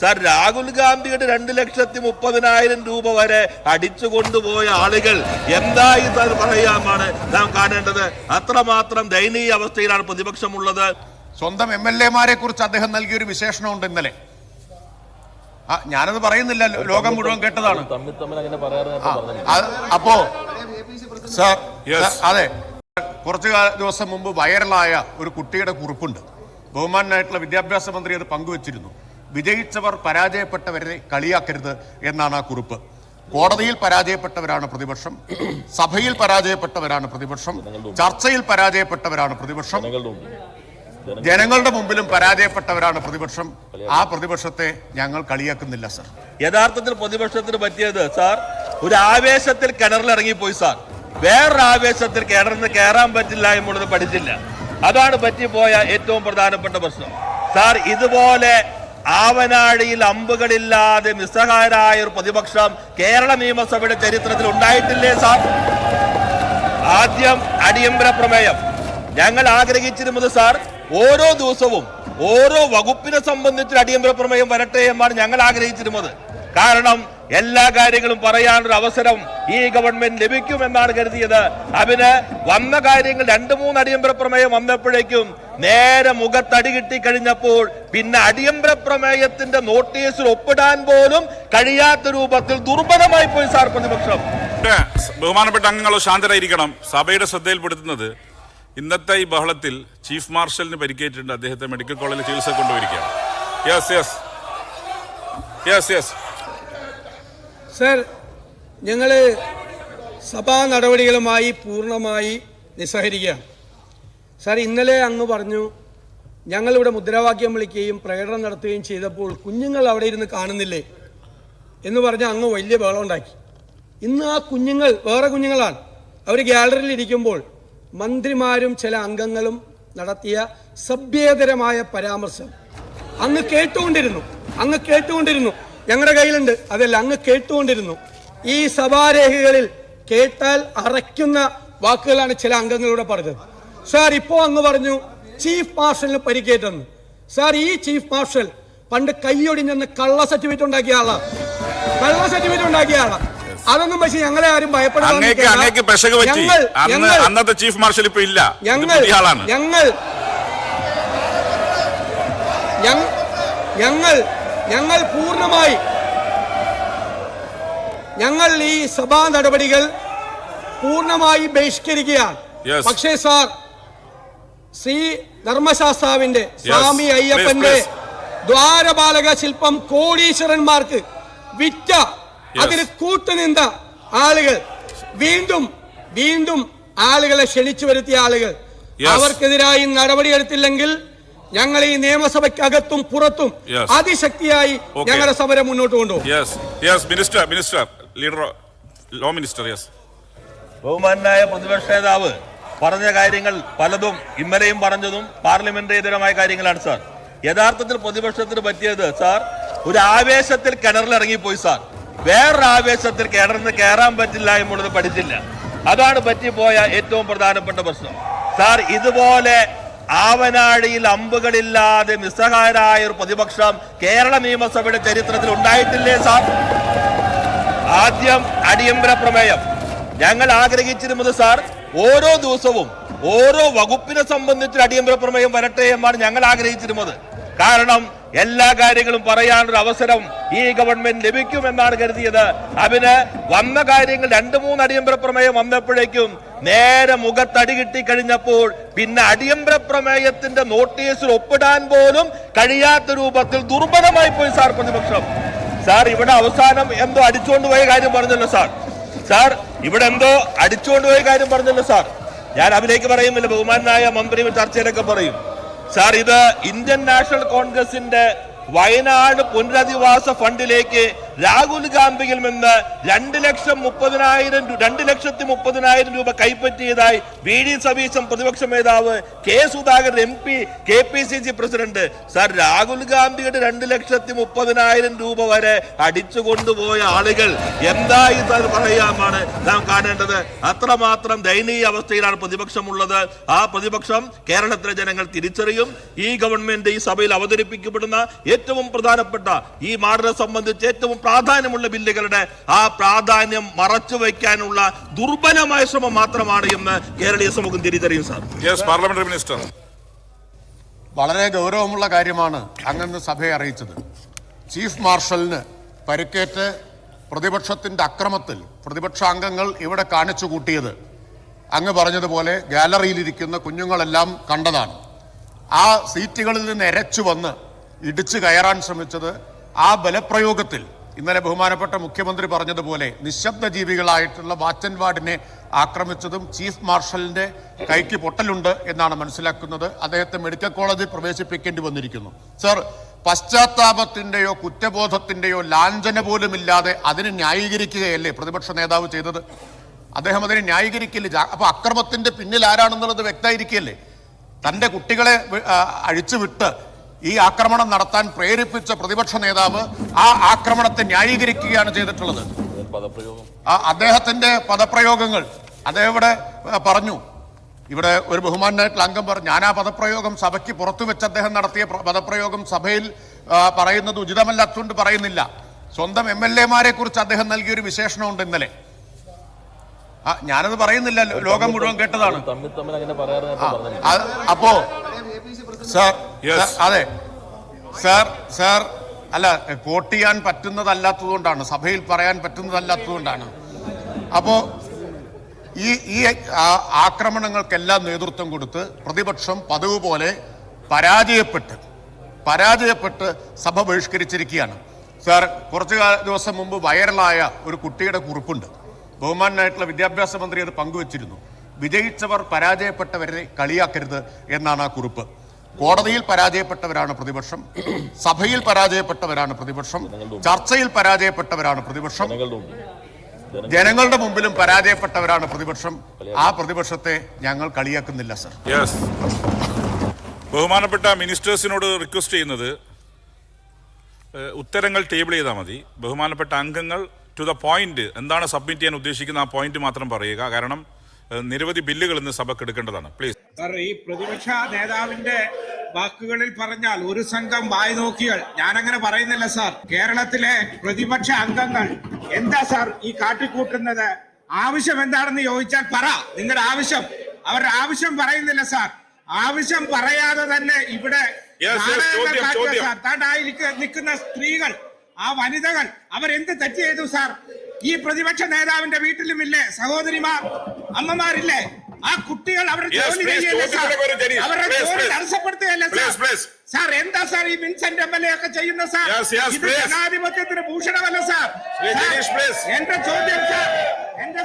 Sir Rahul ഗാന്ധിയുടെ രണ്ട് ലക്ഷത്തി മുപ്പതിനായിരം രൂപ വരെ അടിച്ചു കൊണ്ടുപോയ ആളുകൾ എന്തായി സാർ പറയാമാണ് നാം കാണേണ്ടത്? അത്രമാത്രം ദയനീയ അവസ്ഥയിലാണ് പ്രതിപക്ഷമുള്ളത്. സ്വന്തം എം എൽ എമാരെ കുറിച്ച് അദ്ദേഹം നൽകിയൊരു വിശേഷണമുണ്ട് ഇന്നലെ. ആ ഞാനത് പറയുന്നില്ല ലോകം മുഴുവൻ കേട്ടതാണ്. ആ, അത് അപ്പോ സാർ. അതെ. കുറച്ചു കാല- ദിവസം മുമ്പ് വൈറലായ ഒരു കുട്ടിയുടെ കുറിപ്പുണ്ട്. ബഹുമാനായിട്ടുള്ള വിദ്യാഭ്യാസ മന്ത്രി അത് പങ്കുവച്ചിരുന്നു. വിജയിച്ചവർ പരാജയപ്പെട്ടവരെ കളിയാക്കരുത് എന്നാണ് ആ കുറിപ്പ്. കോടതിയിൽ പരാജയപ്പെട്ടവരാണ് പ്രതിപക്ഷം സഭയിൽ പരാജയപ്പെട്ടവരാണ് പ്രതിപക്ഷം ചർച്ചയിൽ പരാജയപ്പെട്ടവരാണ് പ്രതിപക്ഷം ജനങ്ങളുടെ മുമ്പിലും പരാജയപ്പെട്ടവരാണ് പ്രതിപക്ഷം. ആ പ്രതിപക്ഷത്തെ ഞങ്ങൾ കളിയാക്കുന്നില്ല സർ. യഥാർത്ഥത്തിൽ പ്രതിപക്ഷത്തിന് പറ്റിയത് സാർ ഒരു ആവേശത്തിൽ കിണറിലിറങ്ങിപ്പോയി സാർ. വേറൊരു ആവേശത്തിൽ കിണറിന് കയറാൻ പറ്റില്ല എന്നുള്ളത് പഠിച്ചില്ല. അതാണ് പറ്റിപ്പോയ ഏറ്റവും പ്രധാനപ്പെട്ട പ്രശ്നം. സാർ ഇതുപോലെ ആവനാഴിയിൽ അമ്പുകളില്ലാതെ നിസ്സഹായരായ ഒരു പ്രതിപക്ഷം കേരള നിയമസഭയുടെ ചരിത്രത്തിൽ ഉണ്ടായിട്ടില്ലേ സാർ? ആദ്യം അടിയന്തര പ്രമേയം. ഞങ്ങൾ ആഗ്രഹിച്ചിരുന്നത് സാർ ഓരോ ദിവസവും ഓരോ വകുപ്പിനെ സംബന്ധിച്ച് അടിയന്തര പ്രമേയം വരട്ടെ എന്നാണ് ഞങ്ങൾ ആഗ്രഹിച്ചിരുന്നത്. കാരണം എല്ലാ കാര്യങ്ങളും പറയാനൊരു അവസരം ഈ ഗവൺമെന്റ് ലഭിക്കുമെന്നാണ് കരുതിയത്. അതിന് വന്ന കാര്യങ്ങൾ രണ്ട് മൂന്ന് അടിയന്തര പ്രമേയം വന്നപ്പോഴേക്കും നേരെ മുഖത്തടി കിട്ടി കഴിഞ്ഞപ്പോൾ പിന്നെ അടിയന്തര പ്രമേയത്തിന്റെ നോട്ടീസിൽ ഒപ്പിടാൻ പോലും കഴിയാത്ത രൂപത്തിൽ ദുർബലമായി പോയി സാർ പ്രതിപക്ഷം. ബഹുമാനപ്പെട്ട അംഗങ്ങൾ ശാന്തരായിരിക്കണം. സഭയുടെ ശ്രദ്ധയിൽപ്പെടുത്തുന്നത് ഇന്നത്തെ ഈ ബഹളത്തിൽ ചീഫ് മാർഷലിന് പരിക്കേറ്റിട്ടുണ്ട്. അദ്ദേഹത്തെ മെഡിക്കൽ കോളേജിൽ ചികിത്സ കൊണ്ടുവരികയാണ് yes yes yes yes sir ഞങ്ങൾ സഭാ നടപടികളുമായി പൂർണമായി നിസ്സഹരിക്കുകയാണ് സർ ഇന്നലെ അങ്ങ് പറഞ്ഞു ഞങ്ങളിവിടെ മുദ്രാവാക്യം വിളിക്കുകയും പ്രകടനം നടത്തുകയും ചെയ്തപ്പോൾ കുഞ്ഞുങ്ങൾ അവിടെ ഇരുന്ന് കാണുന്നില്ലേ എന്ന് പറഞ്ഞ് അങ്ങ് വലിയ ബഹളം ഉണ്ടാക്കി. ഇന്ന് ആ കുഞ്ഞുങ്ങൾ വേറെ കുഞ്ഞുങ്ങളാണ്. അവർ ഗ്യാലറിയിൽ ഇരിക്കുമ്പോൾ മന്ത്രിമാരും ചില അംഗങ്ങളും നടത്തിയ സഭ്യേതരമായ പരാമർശം അങ്ങ് കേട്ടുകൊണ്ടിരുന്നു. അങ്ങ് കേട്ടുകൊണ്ടിരുന്നു. ഞങ്ങളുടെ കയ്യിലുണ്ട്. അതല്ല അങ്ങ് കേട്ടുകൊണ്ടിരുന്നു. ഈ സഭാരേഖകളിൽ കേട്ടാൽ അറയ്ക്കുന്ന വാക്കുകളാണ് ചില അംഗങ്ങളിലൂടെ പറഞ്ഞത്. സാർ ഇപ്പോ അങ്ങ് പറഞ്ഞു ചീഫ് മാർഷലിന് പരിക്കേറ്റെന്ന്. സാർ ഈ ചീഫ് മാർഷൽ പണ്ട് കൈയൊടിഞ്ഞെന്ന് കള്ള സർട്ടിഫിക്കറ്റ് ഉണ്ടാക്കിയ ആളാ. കള്ള സർട്ടിഫിക്കറ്റ് ഉണ്ടാക്കിയ ആളാ. അതൊന്നും പക്ഷെ ഞങ്ങളെ ആരും ഭയപ്പെടാൻ ഞങ്ങൾ അന്നത്തെ ചീഫ് മാർഷൽ ഇപ്പൊ ഇല്ല. ഞങ്ങൾ ഞങ്ങൾ ഞങ്ങൾ ഞങ്ങൾ പൂർണമായി ഞങ്ങൾ ഈ സഭാ നടപടികൾ പൂർണമായി ബഹിഷ്കരിക്കുകയാണ്. പക്ഷേ സാർ ശ്രീ ധർമ്മശാസ്താവിന്റെ സ്വാമി അയ്യപ്പന്റെ. ദ്വാരപാലക ശില്പം കോടീശ്വരന്മാർക്ക് വിറ്റ അതിന് കൂട്ടുനിന്ന ആളുകൾ വീണ്ടും വീണ്ടും ആളുകളെ ക്ഷണിച്ചു വരുത്തിയ ആളുകൾ. അവർക്കെതിരായി നടപടിയെടുത്തില്ലെങ്കിൽ ഞങ്ങൾ ഈ നിയമസഭയ്ക്കകത്തും പുറത്തും Yes. അതിശക്തിയായി. ഞങ്ങളുടെ സമരം മുന്നോട്ട് കൊണ്ടുപോകും. Yes yes minister minister leader law minister yes ബഹുമാനായ പ്രതിപക്ഷ നേതാവ് പറഞ്ഞ കാര്യങ്ങൾ പലതും ഇന്നലെയും പറഞ്ഞതും പാർലമെന്റേതരമായ കാര്യങ്ങളാണ് സാർ യഥാർത്ഥത്തിൽ പ്രതിപക്ഷത്തിന് പറ്റിയത് സാർ ഒരു ആവേശത്തിൽ കിണറിലിറങ്ങിപ്പോയി സാർ വേറൊരു ആവേശത്തിൽ കിണറിന് കയറാൻ പറ്റില്ല എന്നുള്ളത് പഠിച്ചില്ല. അതാണ് പറ്റിപ്പോയ ഏറ്റവും പ്രധാനപ്പെട്ട പ്രശ്നം. സാർ ഇതുപോലെ ആവനാഴിയിൽ അമ്പുകളില്ലാതെ നിസ്സഹായരായ ഒരു പ്രതിപക്ഷം കേരള നിയമസഭയുടെ ചരിത്രത്തിൽ ഉണ്ടായിട്ടില്ലേ സാർ? ആദ്യം അടിയന്തര പ്രമേയം. ഞങ്ങൾ ആഗ്രഹിച്ചിരുന്നത് സാർ ഓരോ ദിവസവും ഓരോ വകുപ്പിനെ സംബന്ധിച്ച് അടിയന്തര പ്രമേയം വരട്ടെ എന്നാണ് ഞങ്ങൾ ആഗ്രഹിച്ചിരുന്നത്. കാരണം എല്ലാ കാര്യങ്ങളും പറയാനൊരു അവസരം ഈ ഗവൺമെന്റ് ലഭിക്കുമെന്നാണ് കരുതിയത്. അതിന് വന്ന കാര്യങ്ങൾ രണ്ട് മൂന്ന് അടിയന്തര പ്രമേയം വന്നപ്പോഴേക്കും നേരെ മുഖത്തടി കിട്ടി കഴിഞ്ഞപ്പോൾ പിന്നെ അടിയന്തര പ്രമേയത്തിന്റെ നോട്ടീസിൽ ഒപ്പിടാൻ പോലും കഴിയാത്ത രൂപത്തിൽ ദുർബലമായി പോയി സാർ പ്രതിപക്ഷം. സാർ ഇവിടെ അവസാനം എന്തോ അടിച്ചുകൊണ്ട് പോയ കാര്യം പറഞ്ഞല്ലോ സാർ. സാർ ഇവിടെ എന്തോ അടിച്ചുകൊണ്ട് പോയ കാര്യം പറഞ്ഞല്ലോ സാർ. ഞാൻ അതിലേക്ക് പറയുന്നില്ല ബഹുമാനായ മന്ത്രി ചർച്ചയിലൊക്കെ പറയും. സാർ ഇത് ഇന്ത്യൻ നാഷണൽ കോൺഗ്രസിന്റെ വയനാട് പുനരധിവാസ ഫണ്ടിലേക്ക് രാഹുൽ ഗാന്ധിയിൽ നിന്ന് രണ്ട് ലക്ഷം മുപ്പതിനായിരം രണ്ട് ലക്ഷത്തി മുപ്പതിനായിരം രൂപ കൈപ്പറ്റിയതായി വി ഡി സതീശൻ പ്രതിപക്ഷ നേതാവ് K Sudhakaran M P K P C C president. Sir Rahul ഗാന്ധിയുടെ രണ്ട് ലക്ഷത്തി മുപ്പതിനായിരം രൂപ വരെ അടിച്ചു കൊണ്ടുപോയ ആളുകൾ എന്തായി ഇത് പറയാമാണ് നാം കാണേണ്ടത്? അത്രമാത്രം ദയനീയ അവസ്ഥയിലാണ് പ്രതിപക്ഷമുള്ളത്. ആ പ്രതിപക്ഷം കേരളത്തിലെ ജനങ്ങൾ തിരിച്ചറിയും. ഈ ഗവൺമെന്റ് ഈ സഭയിൽ അവതരിപ്പിക്കപ്പെടുന്ന ഏറ്റവും പ്രധാനപ്പെട്ട ഈ മാർഡറെ സംബന്ധിച്ച് ഏറ്റവും പ്രാധാന്യമുള്ള ബില്ലുകളുടെ ആ പ്രാധാന്യം മറച്ചു വയ്ക്കാനുള്ള ദുർബലമായ ശ്രമം മാത്രമാണ് എന്ന് കേരളീയ സമൂഹം തിരിച്ചറിയും സാർ. യെസ് പാർലമെന്ററി മിനിസ്റ്റർ വളരെ ഗൗരവമുള്ള കാര്യമാണ് അങ്ങന്ന് സഭയെ അറിയിച്ചത്. ചീഫ് മാർഷലിന് പരിക്കേറ്റ് പ്രതിപക്ഷത്തിന്റെ അക്രമത്തിൽ പ്രതിപക്ഷ അംഗങ്ങൾ ഇവിടെ കാണിച്ചു കൂട്ടിയത്. അങ്ങ് പറഞ്ഞതുപോലെ ഗാലറിയിലിരിക്കുന്ന കുഞ്ഞുങ്ങളെല്ലാം കണ്ടതാണ്. ആ സീറ്റുകളിൽ നിന്ന് എരച്ചു വന്ന് ഇടിച്ചു കയറാൻ ശ്രമിച്ചത് ആ ബലപ്രയോഗത്തിൽ ഇന്നലെ ബഹുമാനപ്പെട്ട മുഖ്യമന്ത്രി പറഞ്ഞതുപോലെ നിശബ്ദ ജീവികളായിട്ടുള്ള വാച്ചൻവാർഡിനെ ആക്രമിച്ചതും ചീഫ് മാർഷലിന്റെ കൈക്ക് പൊട്ടലുണ്ട് എന്നാണ് മനസ്സിലാക്കുന്നത്. അദ്ദേഹത്തെ മെഡിക്കൽ കോളേജിൽ പ്രവേശിപ്പിക്കേണ്ടി വന്നിരിക്കുന്നു. സർ പശ്ചാത്താപത്തിന്റെയോ കുറ്റബോധത്തിന്റെയോ ലാഞ്ചന പോലും ഇല്ലാതെ അതിനെ ന്യായീകരിക്കുകയല്ലേ പ്രതിപക്ഷ നേതാവ് ചെയ്തത്? അദ്ദേഹം അതിനെ ന്യായീകരിക്കില്ല. അപ്പൊ അക്രമത്തിന്റെ പിന്നിൽ ആരാണെന്നുള്ളത് വ്യക്തമായിരിക്കുകയല്ലേ? തന്റെ കുട്ടികളെ അഴിച്ചുവിട്ട് ഈ ആക്രമണം നടത്താൻ പ്രേരിപ്പിച്ച പ്രതിപക്ഷ നേതാവ് ആ ആക്രമണത്തെ ന്യായീകരിക്കുകയാണ് ചെയ്തിട്ടുള്ളത്. ആ അദ്ദേഹത്തിന്റെ പദപ്രയോഗങ്ങൾ അദ്ദേഹം ഇവിടെ പറഞ്ഞു. ഇവിടെ ഒരു ബഹുമാനായിട്ടുള്ള അംഗം പറഞ്ഞു ഞാൻ ആ പദപ്രയോഗം സഭയ്ക്ക് പുറത്തു വെച്ച് അദ്ദേഹം നടത്തിയ പ്ര- പദപ്രയോഗം സഭയിൽ പറയുന്നത് ഉചിതമല്ലാത്തതുകൊണ്ട് പറയുന്നില്ല. സ്വന്തം എം എൽ എമാരെ കുറിച്ച് അദ്ദേഹം നൽകിയൊരു വിശേഷണമുണ്ട് ഇന്നലെ. ആ ഞാനത് പറയുന്നില്ല ലോകം മുഴുവൻ കേട്ടതാണ്. അപ്പോ സാർ, അതെ. സാർ സാർ അല്ല വോട്ട് ചെയ്യാൻ പറ്റുന്നതല്ലാത്തതുകൊണ്ടാണ്. സഭയിൽ പറയാൻ പറ്റുന്നതല്ലാത്തതുകൊണ്ടാണ്. അപ്പോ ഈ ഈ ആക്രമണങ്ങൾക്കെല്ലാം നേതൃത്വം കൊടുത്ത് പ്രതിപക്ഷം പതിവ് പോലെ പരാജയപ്പെട്ട് പരാജയപ്പെട്ട് സഭ ബഹിഷ്കരിച്ചിരിക്കുകയാണ്. സാർ കുറച്ചു ദിവസം മുമ്പ് വൈറലായ ഒരു കുട്ടിയുടെ കുറിപ്പുണ്ട്. ബഹുമാനായിട്ടുള്ള വിദ്യാഭ്യാസ മന്ത്രി അത് പങ്കുവച്ചിരുന്നു. വിജയിച്ചവർ പരാജയപ്പെട്ടവരെ കളിയാക്കരുത് എന്നാണ് ആ കുറിപ്പ്. കോടതിയിൽ പരാജയപ്പെട്ടവരാണ് പ്രതിപക്ഷം സഭയിൽ പരാജയപ്പെട്ടവരാണ് പ്രതിപക്ഷം ചർച്ചയിൽ പരാജയപ്പെട്ടവരാണ് പ്രതിപക്ഷം ജനങ്ങളുടെ മുമ്പിലും പരാജയപ്പെട്ടവരാണ് പ്രതിപക്ഷം. ആ പ്രതിപക്ഷത്തെ ഞങ്ങൾ കളിയാക്കുന്നില്ല സർ. ബഹുമാനപ്പെട്ട മിനിസ്റ്റേഴ്സിനോട് റിക്വസ്റ്റ് ചെയ്യുന്നത് ഉത്തരങ്ങൾ ടേബിൾ ചെയ്താൽ മതി. ബഹുമാനപ്പെട്ട അംഗങ്ങൾ ടു ദ പോയിന്റ് എന്താണ് സബ്മിറ്റ് ചെയ്യാൻ ഉദ്ദേശിക്കുന്ന ആ പോയിന്റ് മാത്രം പറയുക. കാരണം നിരവധി ബില്ലുകൾ ഇന്ന് സഭക്ക് എടുക്കേണ്ടതാണ്. പ്ലീസ് സാർ ഈ പ്രതിപക്ഷ നേതാവിന്റെ വാക്കുകളിൽ പറഞ്ഞാൽ ഒരു സംഘം വായി നോക്കിയാൽ ഞാനങ്ങനെ പറയുന്നില്ല സാർ. കേരളത്തിലെ പ്രതിപക്ഷ അംഗങ്ങൾ എന്താ സാർ ഈ കാട്ടിക്കൂട്ടുന്നത്? ആവശ്യം എന്താണെന്ന് ചോദിച്ചാൽ പറ. നിങ്ങളുടെ ആവശ്യം. അവരുടെ ആവശ്യം പറയുന്നില്ല സാർ. ആവശ്യം പറയാതെ തന്നെ ഇവിടെ നിൽക്കുന്ന സ്ത്രീകൾ ആ വനിതകൾ അവരെന്ത് തെറ്റ് ചെയ്തു സാർ? ഈ പ്രതിപക്ഷ നേതാവിന്റെ വീട്ടിലും വീട്ടിലുമില്ലേ? സഹോദരിമാർ അമ്മമാരില്ലേ? ആ കുട്ടികൾ അവരുടെ ജോലി ചെയ്യല്ലേ. അവരുടെ ജോലി. തടസ്സപ്പെടുത്തുകയല്ലേ സാർ എന്താ സാർ ഈ വിൻസെന്റ് എം എൽ എ ഒക്കെ ചെയ്യുന്ന സാർ ഇത്. ജനാധിപത്യത്തിന് ഭൂഷണമല്ല സാർ. എന്റെ ചോദ്യം സാർ എന്റെ